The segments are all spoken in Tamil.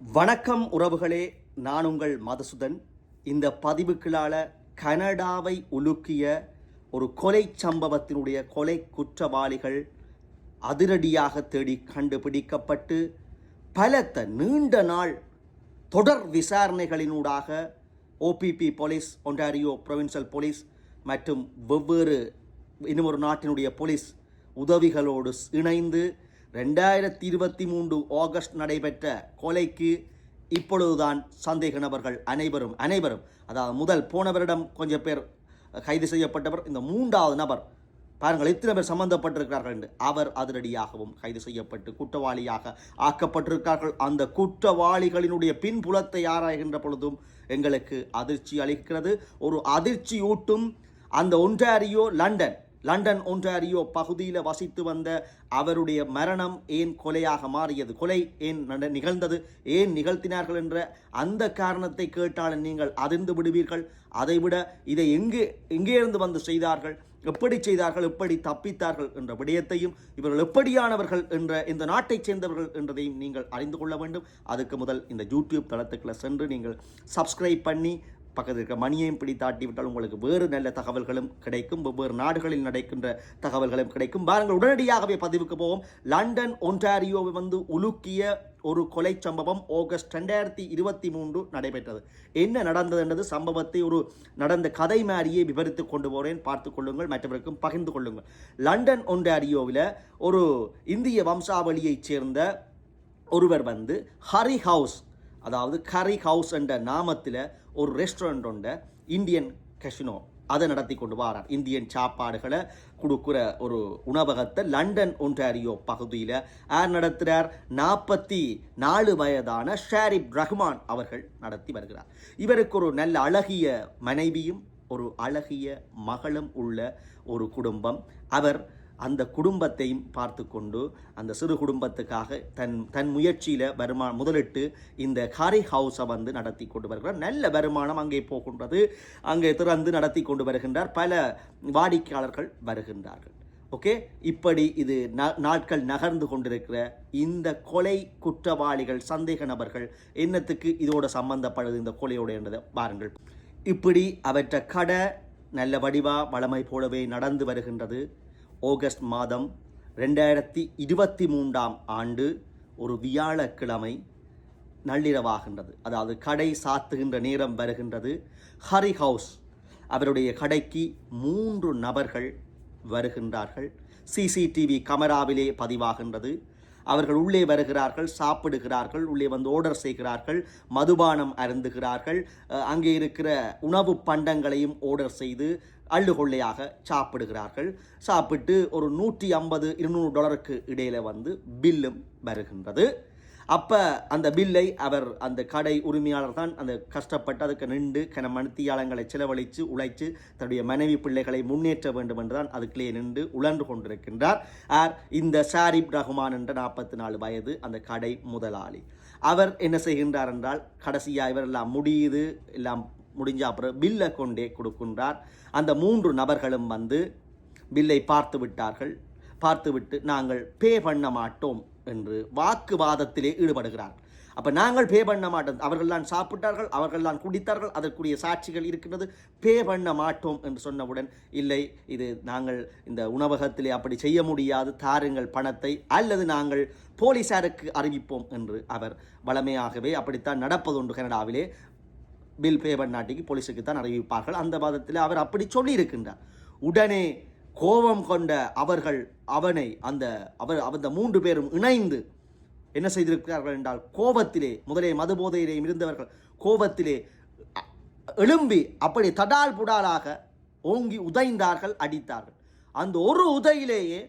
வணக்கம் உறவுகளே நான் உங்கள் மதுசுதன். இந்த பதிவுகளால் கனடாவை உலுக்கிய ஒரு கொலை சம்பவத்தினுடைய கொலை குற்றவாளிகள் அதிரடியாக தேடி கண்டுபிடிக்கப்பட்டு பலத்த நீண்ட நாள் தொடர் விசாரணைகளினூடாக OPP police Ontario provincial police மற்றும் வெவ்வேறு இன்னும் ஒரு நாட்டினுடைய போலீஸ் உதவிகளோடு இணைந்து ரெண்டாயிரத்தி இருபத்தி மூன்று ஆகஸ்ட் நடைபெற்ற கொலைக்கு இப்பொழுதுதான் சந்தேக நபர்கள் அனைவரும் அனைவரும் அதாவது முதல் போன வருடம் கொஞ்சம் பேர் கைது செய்யப்பட்டவர் இந்த மூன்றாவது நபர் பாருங்கள் எத்தனை பேர் சம்பந்தப்பட்டிருக்கிறார்கள் என்று. அவர் அதிரடியாகவும் கைது செய்யப்பட்டு குற்றவாளியாக ஆக்கப்பட்டிருக்கிறார்கள். அந்த குற்றவாளிகளினுடைய பின்புலத்தை ஆராய்கின்ற பொழுதும் எங்களுக்கு அதிர்ச்சி அளிக்கிறது. ஒரு அதிர்ச்சியூட்டும் அந்த ஒன்றாரியோ லண்டன் லண்டன் ஒன்றாரியோ பகுதியில் வசித்து வந்த அவருடைய மரணம் ஏன் கொலையாக மாறியது? கொலை ஏன் நட- நிகழ்ந்தது? ஏன் நிகழ்த்தினார்கள் என்ற அந்த காரணத்தை கேட்டாலும் நீங்கள் அதிர்ந்து விடுவீர்கள். அதைவிட இதை எங்கே எங்கேருந்து வந்து செய்தார்கள்? எப்படி செய்தார்கள்? எப்படி தப்பித்தார்கள்? என்ற விடயத்தையும் இவர்கள் எப்படியானவர்கள் என்ற இந்த நாட்டைச் சேர்ந்தவர்கள் என்றதையும் நீங்கள் அறிந்து கொள்ள வேண்டும். அதுக்கு முதல் இந்த யூடியூப் தளத்துக்குள்ள சென்று நீங்கள் சப்ஸ்கிரைப் பண்ணி பக்கத்தில் இருக்கிற மணியையும் பிடித்தாட்டி தாட்டிவிட்டால் உங்களுக்கு வேறு நல்ல தகவல்களும் கிடைக்கும். வெவ்வேறு நாடுகளில் நடக்கின்ற தகவல்களும் கிடைக்கும். பாருங்கள் உடனடியாகவே பதிவுக்கு போவோம். லண்டன் ஒன்டாரியோவை வந்து உலுக்கிய ஒரு கொலை சம்பவம் ஆகஸ்ட் ரெண்டாயிரத்தி இருபத்தி மூன்று நடைபெற்றது. என்ன நடந்தது என்றது சம்பவத்தை ஒரு நடந்த கதை மாதிரியே விவரித்து கொண்டு போகிறேன் பார்த்து கொள்ளுங்கள் மற்றவருக்கும் பகிர்ந்து கொள்ளுங்கள். லண்டன் ஒன்டாரியோவில் ஒரு இந்திய வம்சாவளியைச் சேர்ந்த ஒருவர் வந்து ஹரி ஹவுஸ் அதாவது கரி ஹவுஸ் என்ற நாமத்தில் ஒரு ரெஸ்டாரண்ட் உண்டு இந்தியன் கஷினோ அதை நடத்தி கொண்டு வரார். இந்தியன் சாப்பாடுகளை கொடுக்குற ஒரு உணவகத்தை லண்டன் ஒன்றாரியோ பகுதியில் யார் நடத்துகிறார் நாற்பத்தி நாலு வயதான ஷாரிப் ரஹ்மான் அவர்கள் நடத்தி வருகிறார். இவருக்கு ஒரு நல்ல அழகிய மனைவியும் ஒரு அழகிய மகளும் உள்ள ஒரு குடும்பம். அவர் அந்த குடும்பத்தையும் பார்த்து கொண்டு அந்த சிறு குடும்பத்துக்காக தன் தன் முயற்சியில் வருமான முதலிட்டு இந்த காரி ஹவுஸை வந்து நடத்தி கொண்டு வருகிறார். நல்ல வருமானம் அங்கே போகின்றது. அங்கே திறந்து நடத்தி கொண்டு வருகின்றார். பல வாடிக்கையாளர்கள் வருகின்றார்கள். ஓகே இப்படி இது ந நாட்கள் நகர்ந்து கொண்டிருக்கிற இந்த கொலை குற்றவாளிகள் சந்தேக நபர்கள் என்னத்துக்கு இதோட சம்பந்தப்படுது இந்த கொலையோட என்றதை பாருங்கள். இப்படி அவற்றை கடை நல்ல வடிவா வளமை போலவே நடந்து வருகின்றது. ஆகஸ்ட் மாதம் ரெண்டாயிரத்தி இருபத்தி மூன்றாம் ஆண்டு ஒரு வியாழக்கிழமை நள்ளிரவாகின்றது. அதாவது கடை சாத்துகின்ற நேரம் வருகின்றது. ஹரி ஹவுஸ் அவருடைய கடைக்கு மூன்று நபர்கள் வருகின்றார்கள். சிசிடிவி கமராவிலே பதிவாகின்றது. அவர்கள் உள்ளே வருகிறார்கள் சாப்பிடுகிறார்கள் உள்ளே வந்து ஆர்டர் செய்கிறார்கள் மதுபானம் அருந்துகிறார்கள் அங்கே இருக்கிற உணவு பண்டங்களையும் ஆர்டர் செய்து அள்ளுகொள்ளையாக சாப்பிடுகிறார்கள். சாப்பிட்டு ஒரு நூற்றி ஐம்பது இருநூறு டாலருக்கு இடையில் வந்து பில்லும் வருகின்றது. அப்போ அந்த பில்லை அவர் அந்த கடை உரிமையாளர் தான் அந்த கஷ்டப்பட்டு அதுக்கு நின்று கன மணித்தியாலங்களை செலவழித்து உழைத்து தன்னுடைய மனைவி பிள்ளைகளை முன்னேற்ற வேண்டும் என்றுதான் அதுக்குள்ளே நின்று உழன்று கொண்டிருக்கின்றார். ஆர் இந்த ஷாரிப் ரஹ்மான் என்ற நாற்பத்தி நாலு வயது அந்த கடை முதலாளி. அவர் என்ன செய்கின்றார் என்றால் கடைசியாக இவர் எல்லாம் முடியுது எல்லாம் முடிஞ்ச அப்புறம் பில்லை கொண்டே கொடுக்கின்றார். அந்த மூன்று நபர்களும் வந்து பில்லை பார்த்து விட்டார்கள். பார்த்துவிட்டு நாங்கள் பே பண்ண மாட்டோம் என்று வாக்குவாதத்திலே ஈடுபடுகிறார். அப்போ நாங்கள் பே பண்ண மாட்டோம். அவர்கள் தான் சாப்பிட்டார்கள் அவர்கள் தான் குடித்தார்கள் அதற்குரிய சாட்சிகள் இருக்கின்றது. பே பண்ண மாட்டோம் என்று சொன்னவுடன் இல்லை இது நாங்கள் இந்த உணவகத்திலே அப்படி செய்ய முடியாது தாருங்கள் பணத்தை அல்லது நாங்கள் போலீசாருக்கு அறிவிப்போம் என்று அவர் வளமையாகவே அப்படித்தான் நடப்பதுண்டு கனடாவிலே. பில் பே பண்ணாட்டிக்கு போலீஸுக்கு தான் அறிவிப்பார்கள். அந்த வாதத்தில் அவர் அப்படி சொல்லியிருக்கின்றார். உடனே கோபம் கொண்ட அவர்கள் அவனை அந்த அவர் அந்த மூன்று பேரும் இணைந்து என்ன செய்திருக்கிறார்கள் என்றால் கோபத்திலே முதலே மது போதையிலேயும் இருந்தவர்கள் கோபத்திலே எழும்பி அப்படி தடால் புடாலாக ஓங்கி உதைந்தார்கள் அடித்தார்கள். அந்த ஒரு உதையிலேயே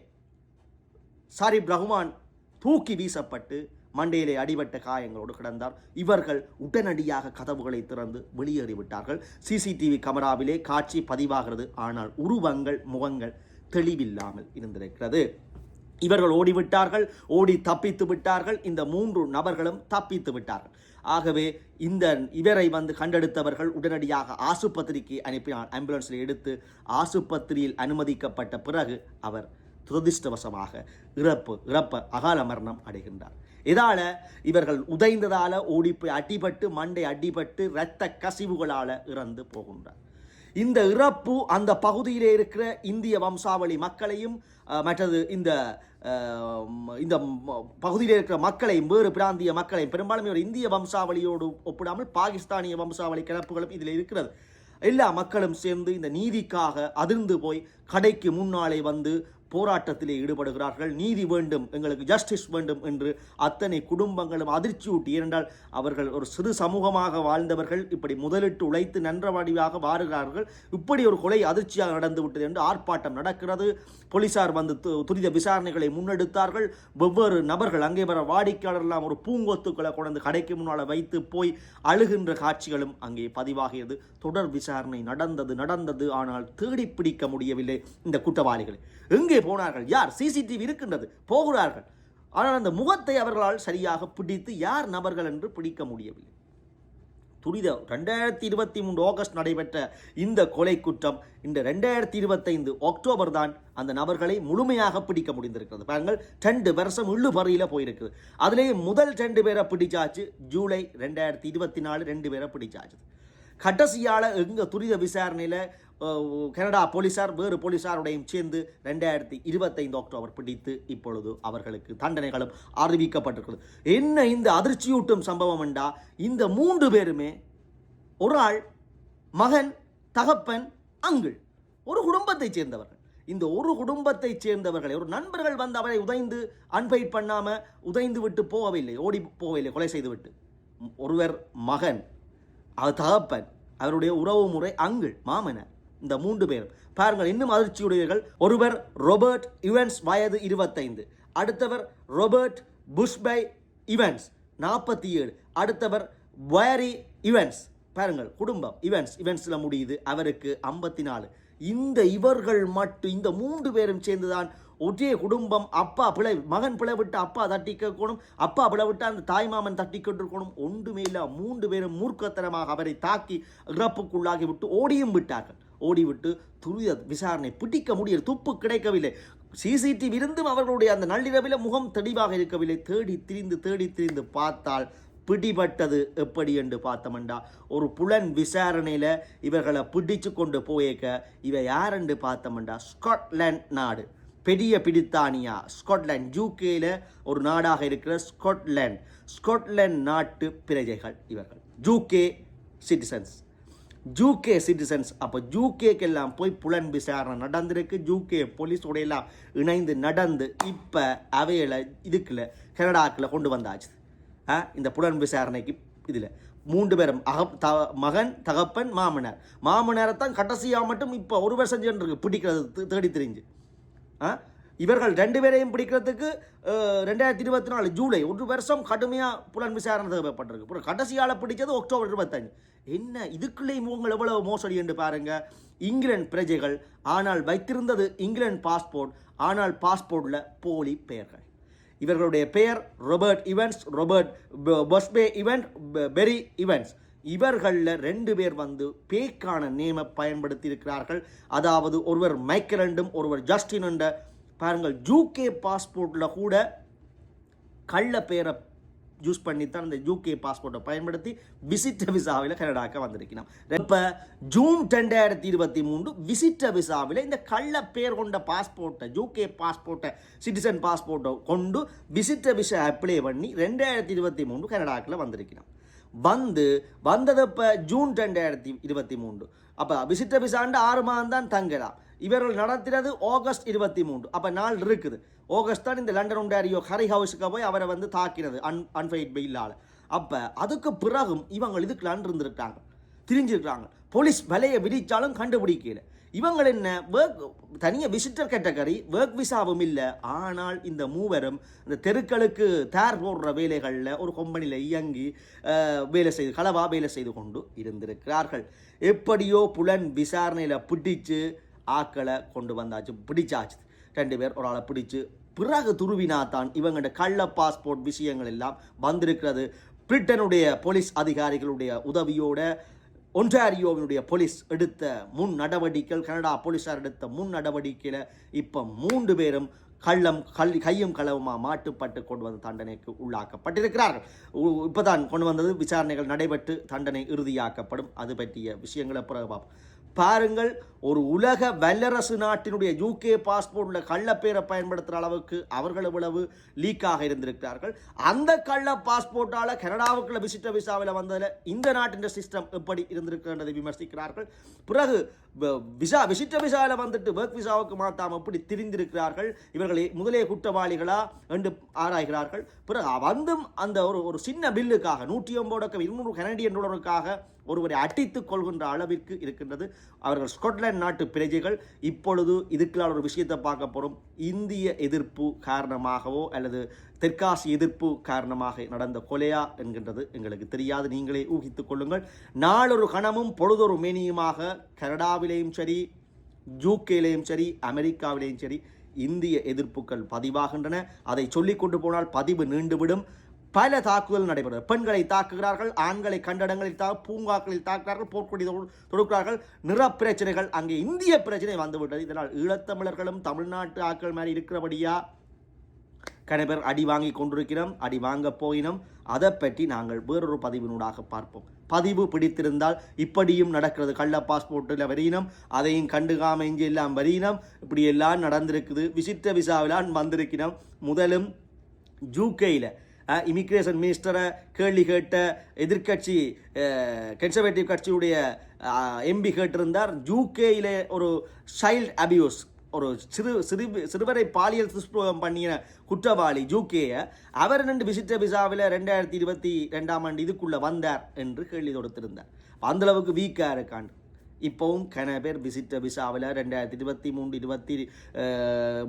சாரிப் ரஹ்மான் தூக்கி வீசப்பட்டு மண்டையிலே அடிபட்ட காயங்களோடு கிடந்தார். இவர்கள் உடனடியாக கதவுகளை திறந்து வெளியேறிவிட்டார்கள். சிசிடிவி கமராவிலே காட்சி பதிவாகிறது. ஆனால் உருவங்கள் முகங்கள் தெளிவில்லாமல் இருந்திருக்கிறது. இவர்கள் ஓடிவிட்டார்கள். ஓடி தப்பித்து விட்டார்கள். இந்த மூன்று நபர்களும் தப்பித்து விட்டார்கள். ஆகவே இந்த இவரை வந்து கண்டெடுத்தவர்கள் உடனடியாக ஆசுபத்திரிக்கு அனுப்பினார். ஆம்புலன்ஸில் எடுத்து ஆசுபத்திரியில் அனுமதிக்கப்பட்ட பிறகு அவர் துரதிர்ஷ்டவசமாக இறப்பு இறப்ப அகால மரணம் அடைகின்றார். இதால் இவர்கள் உதைந்ததால் ஓடிப்போய் அடிபட்டு மண்டை அடிபட்டு இரத்த கசிவுகளால் இறந்து போகின்றார் இந்த இறப்பு அந்த பகுதியிலே இருக்கிற இந்திய வம்சாவளி மக்களையும் மற்றது இந்த இந்த பகுதியில் இருக்கிற மக்களையும் வேறு பிராந்திய மக்களையும் பெரும்பாலும் இவர் இந்திய வம்சாவளியோடு ஒப்பிடாமல் பாகிஸ்தானிய வம்சாவளி கிளப்புகளும் இதில் இருக்கிறது. எல்லா மக்களும் சேர்ந்து இந்த நீதிக்காக அதிர்ந்து போய் கடைக்கு முன்னாலே வந்து போராட்டத்திலே ஈடுபடுகிறார்கள். நீதி வேண்டும் எங்களுக்கு ஜஸ்டிஸ் வேண்டும் என்று அத்தனை குடும்பங்களும் அதிர்ச்சியூட்டி ஏனென்றால் அவர்கள் ஒரு சிறு சமூகமாக வாழ்ந்தவர்கள் இப்படி முதலிட்டு உழைத்து நன்ற வடிவாக வாருகிறார்கள். இப்படி ஒரு கொலை அதிர்ச்சியாக நடந்துவிட்டது என்று ஆர்ப்பாட்டம் நடக்கிறது. போலீசார் வந்து து- துரித விசாரணைகளை முன்னெடுத்தார்கள். வெவ்வேறு நபர்கள் அங்கே வர வாடிக்கையாளர்லாம் ஒரு பூங்கொத்துக்களை கொண்டு கடைக்கு முன்னால் வைத்து போய் அழுகின்ற காட்சிகளும் அங்கே பதிவாகியது. தொடர் விசாரணை நடந்தது நடந்தது. ஆனால் தேடி பிடிக்க முடியவில்லை இந்த குற்றவாளிகளை. எங்கே போனார்கள். யார்? சிசிடிவி இருக்கின்றது. போகிறார்கள். ஆனால் அந்த முகத்தை அவர்களால் சரியாக பிடித்து யார் நபர்கள் என்று பிடிக்க முடியவில்லை. துரித ரெண்டாயிரத்தி இருபத்தி மூன்று ஆகஸ்ட் நடைபெற்ற இந்த கொலை குற்றம் இந்த ரெண்டாயிரத்தி இருபத்தைந்து அக்டோபர் தான் அந்த நபர்களை முழுமையாக பிடிக்க முடிந்திருக்கிறது. பாருங்கள் ரெண்டு வருஷம் இழுபறியில போயிருக்குது. அதுலேயே முதல் ரெண்டு பேரை பிடிச்சாச்சு. ஜூலை ரெண்டாயிரத்தி இருபத்தி நாலு ரெண்டு பேரை பிடிச்சாச்சு. கடைசியால் எங்கள் துரித விசாரணையில் கனடா போலீசார் வேறு போலீசாருடையும் சேர்ந்து ரெண்டாயிரத்தி இருபத்தைந்து அக்டோபர் பிடித்து இப்பொழுது அவர்களுக்கு தண்டனைகளும் அறிவிக்கப்பட்டிருக்கிறது. என்ன இந்த அதிர்ச்சியூட்டும் சம்பவம் என்றா இந்த மூன்று பேருமே ஒரு ஆள் மகன் தகப்பன் அங்கிள் ஒரு குடும்பத்தைச் சேர்ந்தவர்கள். இந்த ஒரு குடும்பத்தைச் சேர்ந்தவர்களை ஒரு நண்பர்கள் வந்து அவரை உதைந்து அன்பைட் பண்ணாம உதைந்து விட்டு போகவில்லை ஓடி போகவில்லை கொலை செய்து விட்டு ஒருவர் மகன் அவர் தகப்பன் அவருடைய உறவு முறை அங்கிள் மாமனர். இந்த மூன்று பேரும் பாருங்கள் இன்னும் அதிர்ச்சியுடையவர்கள். ஒருவர் ரோபர்ட் இவன்ஸ் வயது இருபத்தைந்து. அடுத்தவர் ரோபர்ட் புஷ்பை இவன்ஸ் நாற்பத்தி ஏழு அடுத்தவர் வயரி இவன்ஸ். பாருங்கள் குடும்பம் இவன்ஸ். இவன்ஸில் முடியுது அவருக்கு ஐம்பத்தி நாலு இந்த இவர்கள் மட்டும் இந்த மூன்று பேரும் சேர்ந்துதான் ஒரே குடும்பம். அப்பா பிழை மகன் பிழை விட்டு அப்பா தட்டி கேட்கணும் அப்பா பிழை விட்டு அந்த தாய்மாமன் தட்டி கொண்டிருக்கணும் ஒன்றுமே இல்லை மூன்று பேரும் மூர்க்கத்தனமாக அவரை தாக்கி இறப்புக்குள்ளாகி விட்டு ஓடியும் விட்டார்கள். ஓடிவிட்டு துரித விசாரணை பிடிக்க முடியல துப்பு கிடைக்கவில்லை. சிசிடிவி இருந்தும் அவர்களுடைய அந்த நள்ளிரவில் முகம் தெளிவாக இருக்கவில்லை. தேடி திரிந்து தேடி திரிந்து பார்த்தால் பிடிபட்டது எப்படி என்று பார்த்தோம்டா ஒரு புலன் விசாரணையில் இவர்களை பிடிச்சு கொண்டு போயேக்க இவ என்று பார்த்தோம்டா ஸ்காட்லாண்ட் நாடு. பெரிய பிரித்தானியா ஸ்காட்லாண்ட் யூகேல ஒரு நாடாக இருக்கிற ஸ்காட்லாண்ட் ஸ்காட்லாண்ட் நாட்டு பிரஜைகள் இவர்கள் ஜூகே சிட்டிசன்ஸ் ஜூகே சிட்டிசன்ஸ் அப்போ ஜூகேக்கெல்லாம் போய் புலன் விசாரணை நடந்திருக்கு. ஜூகே போலீஸோட எல்லாம் இணைந்து நடந்து இப்போ அவையில் இதுக்குள்ள கனடாக்கில் கொண்டு வந்தாச்சு. ஆ இந்த புலன் விசாரணைக்கு இதில். மூன்று பேரும் அக த மகன் தகப்பன் மாமனார். மாமனாரை தான் கடைசியாக மட்டும் இப்போ ஒரு வருஷம் சென்று பிடிக்கிறது தேடி தெரிஞ்சு. ஆ இவர்கள் ரெண்டு பேரையும் பிடிக்கிறதுக்கு ரெண்டாயிரத்தி இருபத்தி நாலு ஜூலை ஒரு வருஷம் கடுமையாக புலன் விசாரணை தேவைப்பட்டிருக்கு. அப்புறம் பிடிச்சது அக்டோபர் இருபத்தஞ்சு. என்ன இதுக்குள்ளே உங்கள் எவ்வளவு மோசடி என்று பாருங்க. இங்கிலாந்து பிரஜைகள் ஆனால் வைத்திருந்தது இங்கிலாந்து பாஸ்போர்ட் ஆனால் பாஸ்போர்ட்டில் போலி பெயர்கள். இவர்களுடைய பெயர் ரொபர்ட் இவன்ஸ் ரொபர்ட் பஸ்பே பொஸ்பே இவன்ட் பெரி இவன்ஸ் இவர்களில் ரெண்டு பேர் வந்து பேக்கான நேமை பயன்படுத்தி இருக்கிறார்கள் அதாவது ஒருவர் மைக்கேல் என்றும் ஒருவர் ஜஸ்டின் என்ற. பாருங்கள் ஜூகே பாஸ்போர்ட்டில் கூட கள்ள பேரை யூஸ் பண்ணித்தான் இந்த யூகே பாஸ்போர்ட்டை பயன்படுத்தி விசிட்ட விசாவில் கனடாக்க வந்திருக்கிறோம் இப்போ ஜூன் ரெண்டாயிரத்தி இருபத்தி மூன்று விசிட்ட விசாவில் இந்த கள்ள பேர் கொண்ட பாஸ்போர்ட்டை யூகே பாஸ்போர்ட்டை சிட்டிசன் பாஸ்போர்ட்டை கொண்டு விசிட்ட விசா அப்ளை பண்ணி ரெண்டாயிரத்தி இருபத்தி மூன்று கனடாக்கில் வந்திருக்கிறோம் வந்து வந்தது இப்போ ஜூன் ரெண்டாயிரத்தி இருபத்தி மூன்று. அப்போ விசிட்ட விசாண்டு ஆறு மாதம் தான் தங்கலாம். இவர்கள் நடத்தினது ஆகஸ்ட் இருபத்தி மூன்று. அப்போ நாள் இருக்குது. ஆகஸ்ட் தான் இந்த லண்டன் உண்டாரியோ ஹரி ஹவுஸுக்கு போய் அவரை வந்து தாக்கினது. அன் அன்ஃபைட் பெயிலால் அப்போ அதுக்கு பிறகும் இவங்க இதுக்குலான் இருந்திருக்காங்க திரிஞ்சிருக்காங்க. போலீஸ் வலையை விரிச்சாலும் கண்டுபிடிக்கல. இவங்கள் என்ன ஒர்க் தனியாக விசிட்டர் கேட்டகரி ஒர்க் விசாவும் இல்லை. ஆனால் இந்த மூவரும் இந்த தெருக்களுக்கு தேர் போடுற வேலைகளில் ஒரு கம்பெனியில் இயங்கி வேலை செய்து களவா வேலை செய்து கொண்டு இருந்திருக்கிறார்கள். எப்படியோ புலன் விசாரணையில் பிடிச்சு ஆக்களை கொண்டு வந்தாச்சு. பிடிச்சாச்சு. ரெண்டு பேர் ஒரு ஆளை பிடிச்சு பிறகு துருவினா தான் இவங்களோட கள்ள பாஸ்போர்ட் விஷயங்கள் எல்லாம் வந்திருக்கிறது. பிரிட்டனுடைய போலீஸ் அதிகாரிகளுடைய உதவியோட ஒன்றாரியோவினுடைய போலீஸ் எடுத்த முன் நடவடிக்கைகள் கனடா போலீஸார் எடுத்த முன் நடவடிக்கையில் இப்போ மூன்று பேரும் கள்ளம் கல் கையும் களவுமா மாட்டுப்பட்டு கொண்டு வந்த தண்டனைக்கு உள்ளாக்கப்பட்டிருக்கிறார்கள். உ- இப்பதான் கொண்டு வந்தது. விசாரணைகள் நடைபெற்று தண்டனை இறுதியாக்கப்படும். அது பற்றிய விஷயங்களை பிறகு பார்ப்போம். பாருங்கள் ஒரு உலக வல்லரசு நாட்டினுடைய யூகே பாஸ்போர்ட்டில் கள்ளப்பேரை பயன்படுத்துகிற அளவுக்கு அவர்கள் இவ்வளவு லீக்காக இருந்திருக்கிறார்கள். அந்த கள்ள பாஸ்போர்ட்டால் கனடாவுக்குள்ள விசிட்ட விசாவில் வந்ததில் இந்த நாட்டின் சிஸ்டம் எப்படி இருந்திருக்கின்றதை விமர்சிக்கிறார்கள். பிறகு விசா விசிட்ட விசாவில் வந்துட்டு ஒர்க் விசாவுக்கு மாற்றாமல் எப்படி திரிந்திருக்கிறார்கள்? இவர்களை முதலே குற்றவாளிகளா என்று ஆராய்கிறார்கள். பிறகு வந்தும் அந்த ஒரு ஒரு சின்ன பில்லுக்காக நூற்றி ஒன்பது இருநூறு கனடியன் டாலருக்காக ஒருவரை அடித்துக் கொள்கின்ற அளவிற்கு இருக்கின்றது. அவர்கள் ஸ்காட்லாந்து நாட்டு பிரஜைகள். இப்பொழுது இதுக்கெல்லாம் ஒரு விஷயத்தை பார்க்க போகிறோம் இந்திய எதிர்ப்பு காரணமாகவோ அல்லது தெற்காசிய எதிர்ப்பு காரணமாக நடந்த கொலையா என்கின்றது எங்களுக்கு தெரியாது. நீங்களே ஊகித்துக் கொள்ளுங்கள். நாளொரு கணமும் பொழுதொரு மேனியுமாக கனடாவிலேயும் சரி யூகேலேயும் சரி அமெரிக்காவிலேயும் சரி இந்திய எதிர்ப்புகள் பதிவாகின்றன. அதை சொல்லிக் கொண்டு போனால் பதிவு நீண்டுவிடும். பல தாக்குதல் நடைபெறும் பெண்களை தாக்குகிறார்கள் ஆண்களை கண்டடங்களில் தா பூங்காக்களில் தாக்குகிறார்கள் போர்க்கொடி தொடுக்கிறார்கள். நிற பிரச்சனைகள் அங்கே இந்திய பிரச்சனை வந்துவிட்டது. இதனால் ஈழத்தமிழர்களும் தமிழ்நாட்டு ஆட்கள் மாதிரி இருக்கிறபடியா கணவர் அடி வாங்கி கொண்டிருக்கிறோம் அடி வாங்க போயினோம். அதை பற்றி நாங்கள் வேறொரு பதிவினூடாக பார்ப்போம். பதிவு பிடித்திருந்தால் இப்படியும் நடக்கிறது. கள்ள பாஸ்போர்ட்டில் வரையினோம் அதையும் கண்டுகாம இங்கே எல்லாம் வரையினோம் இப்படி எல்லாம் நடந்திருக்குது. விசித்திர விசாவிலான் வந்திருக்கிறோம். முதலும் ஜூகேயில் இமிக்ரேஷன் மினிஸ்டரை கேள்வி கேட்ட எதிர்க்கட்சி கன்சர்வேட்டிவ் கட்சியுடைய எம்பி கேட்டிருந்தார். ஜூகேயில் ஒரு சைல்ட் அபியூஸ் ஒரு சிறு சிறு சிறுவரை பாலியல் துஷ்பிரயோகம் பண்ணிய குற்றவாளி ஜூகேயை அவர் ரெண்டு விசிட்ட விசாவில் ரெண்டாயிரத்தி இருபத்தி ரெண்டாம் ஆண்டு இதுக்குள்ளே வந்தார் என்று கேள்வி தொடுத்திருந்தார். அந்த அளவுக்கு வீக்காக இருக்காண்டு இப்போவும் கன பேர் விசிட்ட விசாவில் ரெண்டாயிரத்தி இருபத்தி மூன்று இருபத்தி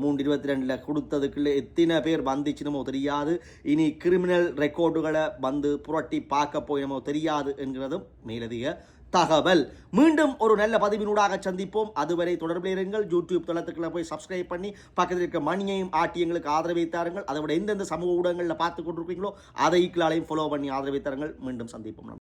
மூணு மூன்று இருபத்தி ரெண்டில் கொடுத்ததுக்குள்ள எத்தனை பேர் வந்துச்சுனமோ தெரியாது. இனி கிரிமினல் ரெக்கார்டுகளை வந்து புரட்டி பார்க்க போயினமோ தெரியாது என்கிறதும் மேலதிக தகவல். மீண்டும் ஒரு நல்ல பதிவினூடாக சந்திப்போம். அதுவரை தொடர்பில் இருங்கள். யூடியூப் தளத்துக்குள்ள போய் சப்ஸ்கிரைப் பண்ணி பக்கத்தில் இருக்க மணியையும் ஆட்டி எங்களுக்கு ஆதரவை தாருங்கள் அதை விட எந்தெந்த சமூக ஊடகங்களில் பார்த்து கொண்டிருக்கீங்களோ அதை ஈக்குவலாலையும் ஃபாலோ பண்ணி ஆதரவை தாருங்கள் மீண்டும் சந்திப்போம்.